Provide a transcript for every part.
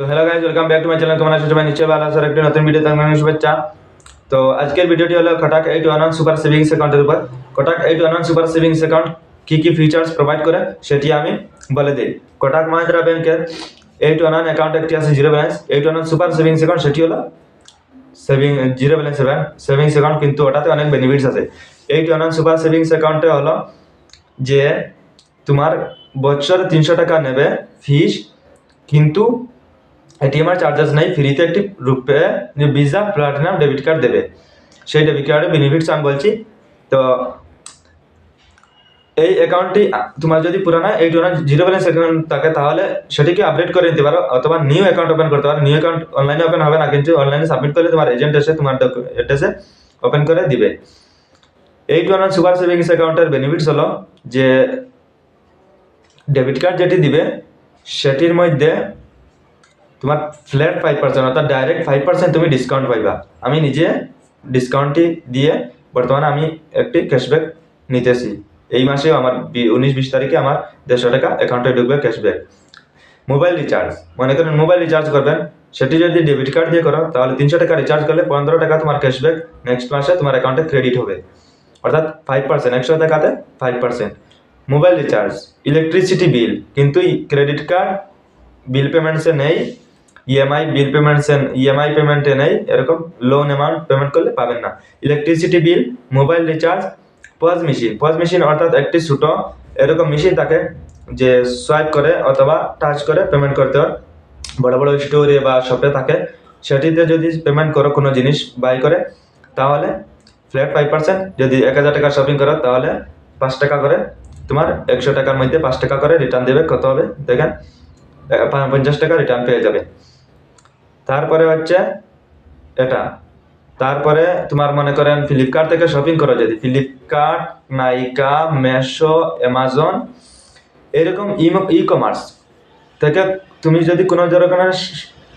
তো hello guys welcome back to my channel তোমার সবাই নিশ্চয়ই ভালো আছো। একটি নতুন ভিডিও তোমার শুভেচ্ছা। তো আজকের ভিডিওটি হলো Kotak eight one one super savings অ্যাকাউন্টের উপর। Kotak eight one super savings account কী কী ফিচার্স প্রোভাইড করে, সেটি আমি বলে দিই। কটাক মাহিন্দ্রা ব্যাংকের এইট ওয়ান ওয়ান অ্যাকাউন্ট একটি আছে zero balance eight one super savings account সেটি হলো saving zero balance savings account কিন্তু ওটাতে অনেক বেনিফিটস আছে। Eight one one super savings অ্যাকাউন্টে হলো যে তোমার বছরে তিনশো টাকা নেবে ফিস কিন্তু এটিএম আর চার্জেস নেই ফ্রিতে একটি RuPay Visa platinum debit card দেবে। সেই ডেবিট কার্ডের বেনিফিটস আমি বলছি। তো এই অ্যাকাউন্টটি তোমার যদি পুরানা এই জন্য জিরো ব্যালেন্স অ্যাকাউন্ট থাকে, তাহলে সেটিকে আপডেট করে নিতে পারো, অথবা নিউ অ্যাকাউন্ট ওপেন করতে পারো। নিউ অ্যাকাউন্ট অনলাইনে ওপেন হবে না, কিন্তু অনলাইনে সাবমিট করলে তোমার এজেন্ট এসে তোমার অ্যাড্রেসে ওপেন করে দিবে। ওয়ান ওয়ান সুপার সেভিংস অ্যাকাউন্টের বেনিফিটস হলো যে ডেবিট কার্ড যেটি দিবে, সেটির মধ্যে তোমার ফ্ল্যাট ফাইভ পার্সেন্ট অর্থাৎ ডাইরেক্ট ফাইভ পার্সেন্ট তুমি ডিসকাউন্ট পাইবা। আমি নিজে ডিসকাউন্টটি দিয়ে বর্তমানে আমি একটি ক্যাশব্যাক নিতেছি। এই মাসেও আমার উনিশ বিশ তারিখে আমার দেড়শো টাকা অ্যাকাউন্টে ঢুকবে ক্যাশব্যাক মোবাইল রিচার্জ মনে করেন মোবাইল রিচার্জ করবেন, সেটি যদি ডেবিট কার্ড দিয়ে করো, তাহলে তিনশো টাকা রিচার্জ করলে পনেরো টাকা তোমার ক্যাশব্যাক নেক্সট মাসে তোমার অ্যাকাউন্টে ক্রেডিট হবে। অর্থাৎ ফাইভ পার্সেন্ট একশো টাকাতে five percent mobile recharge electricity bill কিন্তু ক্রেডিট কার্ড বিল পেমেন্টসে নেই ইএমআই বিল পেমেন্টসে ইএমআই পেমেন্টে নেই, এরকম লোন অ্যামাউন্ট পেমেন্ট করলে পাবেন না। Electricity bill mobile recharge POS machine POS machine অর্থাৎ একটি ছোটো, এরকম মেশিন থাকে যে সোয়াইপ করে অথবা টাচ করে পেমেন্ট করতে হয়। বড় বড় স্টোরে বা শপে থাকে, সেটিতে যদি পেমেন্ট করো কোনো জিনিস বাই করে, তাহলে ফ্ল্যাট ফাইভ পার্সেন্ট যদি এক হাজার টাকা শপিং করো, তাহলে পাঁচ টাকা করে। তোমার একশো টাকার মধ্যে পাঁচ টাকা করে রিটার্ন দেবে, কত হবে? দেখেন পঞ্চাশ টাকা রিটার্ন পেয়ে যাবে। তারপরে হচ্ছে এটা। তারপরে তোমার মনে করেন ফ্লিপকার্ট থেকে শপিং করো যদি ফ্লিপকার্ট নাইকা মেশো অ্যামাজন এরকম ই কমার্স থেকে তুমি যদি কোনো ধরনের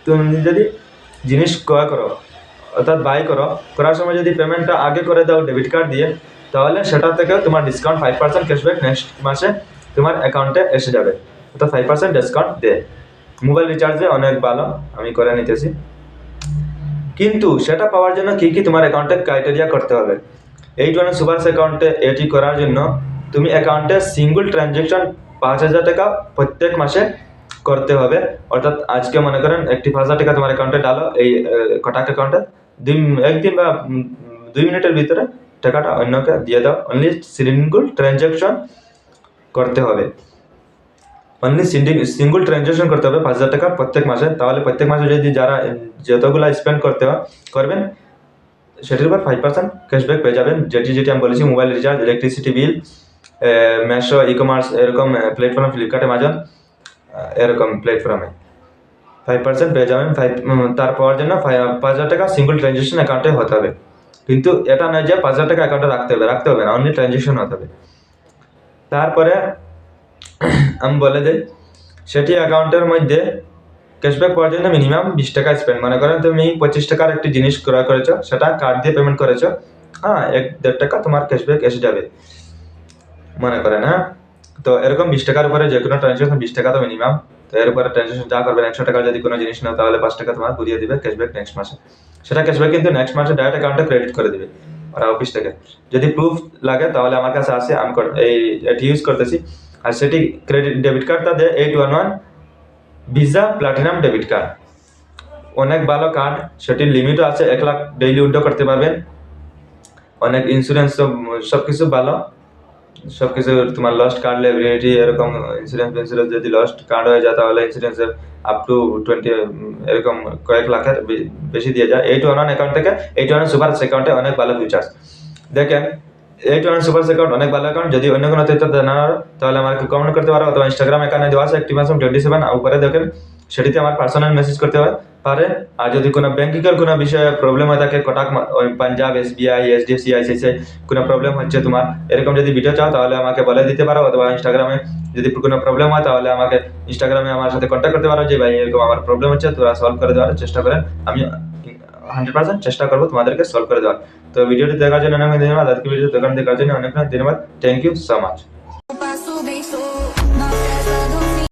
তুমি যদি জিনিস ক্রয় করো, অর্থাৎ বাই করো, করার সময় যদি পেমেন্টটা আগে করে দাও ডেবিট কার্ড দিয়ে, তাহলে সেটা থেকে তোমার discount five percent cashback next মাসে তোমার অ্যাকাউন্টে এসে যাবে। অর্থাৎ ফাইভ পার্সেন্ট ডিসকাউন্ট দেয়। মোবাইল রিচার্জে অনেক ভালো, আমি করে নিতেছি। কিন্তু সেটা পাওয়ার জন্য কী কী তোমার অ্যাকাউন্টে ক্রাইটেরিয়া করতে হবে? এই ধরনের সুপারস অ্যাকাউন্টে এটি করার জন্য তুমি অ্যাকাউন্টে সিঙ্গল ট্রানজ্যাকশন পাঁচ হাজার টাকা প্রত্যেক মাসে করতে হবে। অর্থাৎ আজকে মনে করেন একটি পাঁচ হাজার টাকা তোমার অ্যাকাউন্টে ডালো এই কটাক অ্যাকাউন্টে দুই, একদিন বা দুই মিনিটের ভিতরে টাকাটা অন্যকে দিয়ে দাও। অনলি সিঙ্গল ট্রানজ্যাকশন করতে হবে। অনলি সিঙ্গল ট্রানজ্যাকশন করতে হবে, পাঁচ হাজার টাকা প্রত্যেক মাসে। তাহলে প্রত্যেক মাসে যদি যারা যতগুলো স্পেন্ড করতে করবেন, সেটির উপর ফাইভ পার্সেন্ট ক্যাশব্যাক পেয়ে যাবেন। যেটি যেটি আমি বলেছি mobile recharge electricity bill Meesho e commerce এরকম প্ল্যাটফর্ম ফ্লিপকার্ট অ্যামাজন এরকম প্ল্যাটফর্মে ফাইভ পার্সেন্ট পেয়ে যাবেন ফাইভ তার পাওয়ার জন্য পাঁচ হাজার টাকা সিঙ্গল ট্রানজ্যাকশন অ্যাকাউন্টে হতে হবে। কিন্তু এটা নয় যে পাঁচ হাজার টাকা অ্যাকাউন্টে রাখতে হবে রাখতে হবে না অনলি ট্রানজ্যাকশন হতে হবে। তারপরে আমি বলে দিই, সেটি অ্যাকাউন্টের মধ্যে ক্যাশব্যাক পাওয়ার জন্য মিনিমাম বিশ টাকা স্পেন্ড মনে করেন তুমি পঁচিশ টাকার একটি জিনিস ক্রয় করেছ, সেটা কার্ড দিয়ে পেমেন্ট করেছ হ্যাঁ এক, দেড় টাকা তোমার ক্যাশব্যাক এসে যাবে। মনে করেন হ্যাঁ? তো এরকম বিশ টাকার উপরে যে কোনো ট্রানজ্যাকশন বিশ টাকা তো মিনিমাম তো এর উপরে ট্রানজ্যাকশন যা করবেন, একশো টাকা যদি কোনো জিনিস নাও, তাহলে পাঁচ টাকা তোমার ঘুরিয়ে দিবে ক্যাশব্যাক নেক্সট মাসে। সেটা ক্যাশব্যাক কিন্তু নেক্সট মাসে ডাইরেক্ট অ্যাকাউন্টে ক্রেডিট করে দিবে, ওরা অফিস থেকে। যদি প্রুফ লাগে, তাহলে আমার কাছে আসে, আমি এই, এটি ইউজ করতেছি। আর সেটি ক্রেডিট ডেবিট কার্ডটা দেয় eight one one Visa platinum debit card অনেক ভালো কার্ড সেটির লিমিটও আছে, এক লাখ ডেইলি উইথড্র করতে পারবেন। অনেক ইন্স্যুরেন্স সব কিছু ভালো। সব কিছু তোমার লস্ট কার্ড লাইবিলিটি এরকম ইন্স্যুরেন্স ইন্স্যুরেন্স যদি লস্ট কার্ড হয়ে যায়, তাহলে ইন্স্যুরেন্সের আপ টু টোয়েন্টি এরকম কয়েক লাখের বেশি দিয়ে যায়। এইট ওয়ান অ্যাকাউন্ট থেকে এইট ওয়ান সুপার অ্যাকাউন্টে অনেক ভালো ফিচার্স দেখেন এইট ওয়ান সুপার অ্যাকাউন্ট অনেক ভালো অ্যাকাউন্ট যদি অন্য কোনো তথ্য জানার তাহলে আমাকে কমেন্ট করতে পারো। অথবা ইনস্টাগ্রাম অ্যাকাউন্টে দেওয়া আছে, একটি মাসম টোয়েন্টি সেভেন উপরে দেখেন, সেটিতে আমার পার্সোনাল মেসেজ করতে পারে। আর যদি কোনো ব্যাংকিংয়ের কোনো বিষয়ে প্রবলেম হয়ে থাকে, Kotak Punjab SBI HDFC ICICI কোনো প্রবলেম হচ্ছে তোমার, এরকম যদি ভিডিও চাও, তাহলে আমাকে বলে দিতে পারো। অথবা ইনস্টাগ্রামে যদি কোনো প্রবলেম হয়, তাহলে আমাকে ইনস্টাগ্রামে আমার সাথে কন্ট্যাক্ট করতে পারো যে, ভাই, এরকম আমার প্রবলেম হচ্ছে, তোরা সলভ করে দেওয়ার চেষ্টা করেন। আমি হান্ড্রেড পার্সেন্ট চেষ্টা করব তোমাদেরকে সলভ করে দেওয়ার তো ভিডিওটি দেখার জন্য অনেক অনেক ধন্যবাদ আজকে ভিডিও দেখার দেখার জন্য অনেক অনেক ধন্যবাদ থ্যাংক ইউ সো মাচ